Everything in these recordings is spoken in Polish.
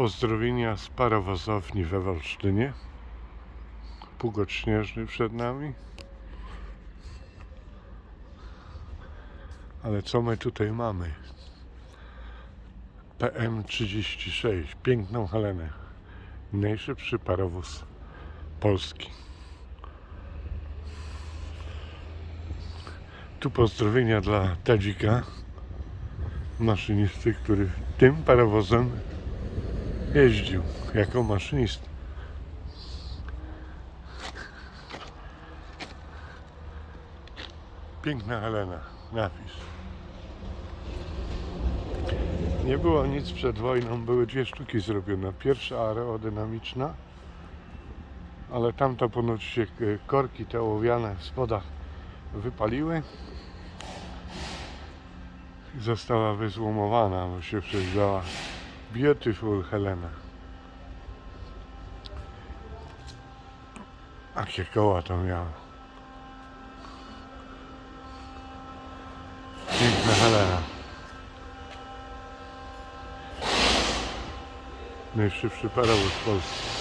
Pozdrowienia z parowozowni we Wolsztynie. Pugot śnieżny przed nami. Ale co my tutaj mamy? PM36, piękną Helenę. Najszybszy parowóz Polski. Tu pozdrowienia dla Tadzika, maszynisty, który tym parowozem jeździł jako maszynista. Piękna Helena, napis. Nie było nic przed wojną, były dwie sztuki zrobione. Pierwsza aerodynamiczna, ale tamta ponoć się e, korki te ołowiane w spodach wypaliły i została wyzłomowana, bo się przeźwała Beautiful Helena. Jakie koła to miała. Piękna Helena. Najszybszy parowóz w Polsce.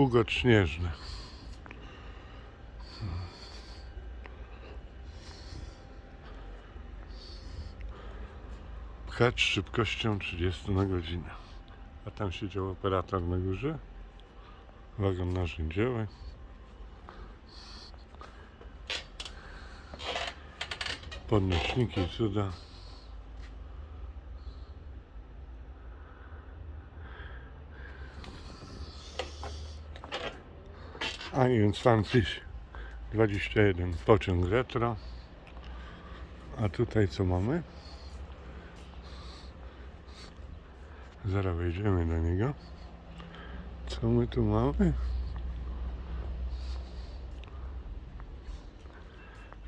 Pugot śnieżny. Pchać szybkością 30 na godzinę. A tam siedział operator na górze. Wagon narzędziowy. Podnośniki cuda. A więc 21 pociąg retro. A tutaj co mamy? Zaraz wejdziemy do niego. Co my tu mamy?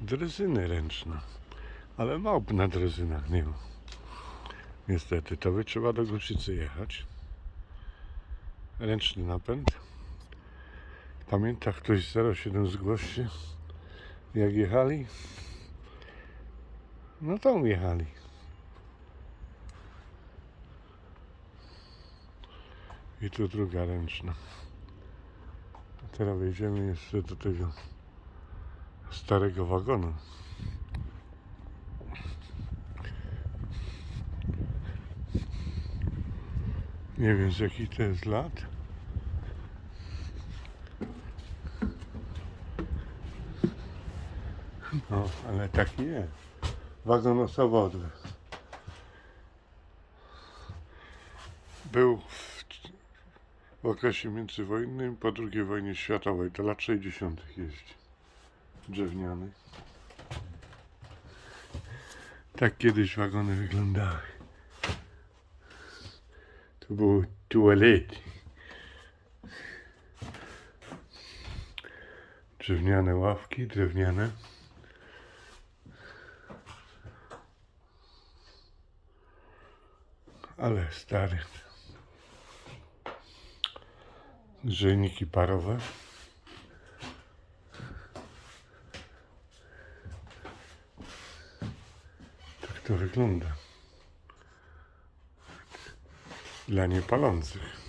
Drezyny ręczna. Ale małp na drezynach nie ma. Niestety, to by trzeba do Głuszycy jechać. Ręczny napęd. Pamięta ktoś 07 zgłoście jak jechali? No tam jechali. I tu druga ręczna. Teraz wejdziemy jeszcze do tego starego wagonu. Nie wiem z jakich to jest lat. No, ale taki jest. Wagon osobowy. Był w, w okresie międzywojennym, po II wojnie światowej, do lat 60. jeździ. Drewniany. Tak kiedyś wagony wyglądały. To były tualety. Drewniane ławki, drewniane. Ale stary. Grzejniki parowe. Tak to wygląda. Dla niepalących.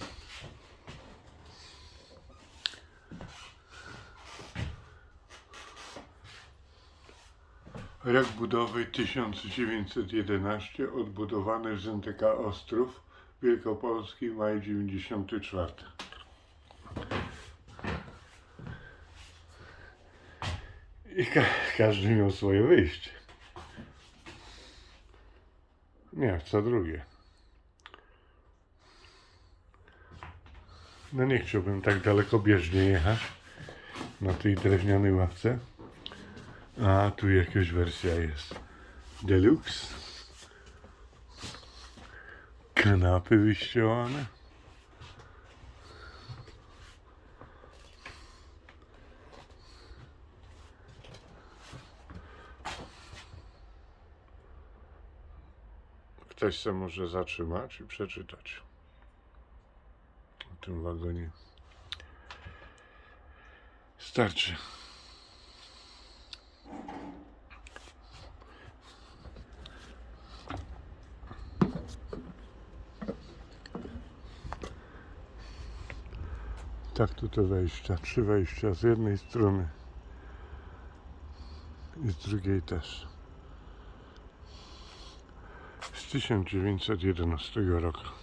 Rok budowy 1911, odbudowany z NTK Ostrów Wielkopolski, maj 94. I ka- każdy miał swoje wyjście. Nie, co drugie. No nie chciałbym tak dalekobieżnie jechać na tej drewnianej ławce. A, tu jakaś wersja jest. Deluxe. Kanapy wyścielane. Ktoś się może zatrzymać i przeczytać o tym wagonie. Starczy. Tak tu te wejścia, trzy wejścia z jednej strony i z drugiej też. Z 1911 roku.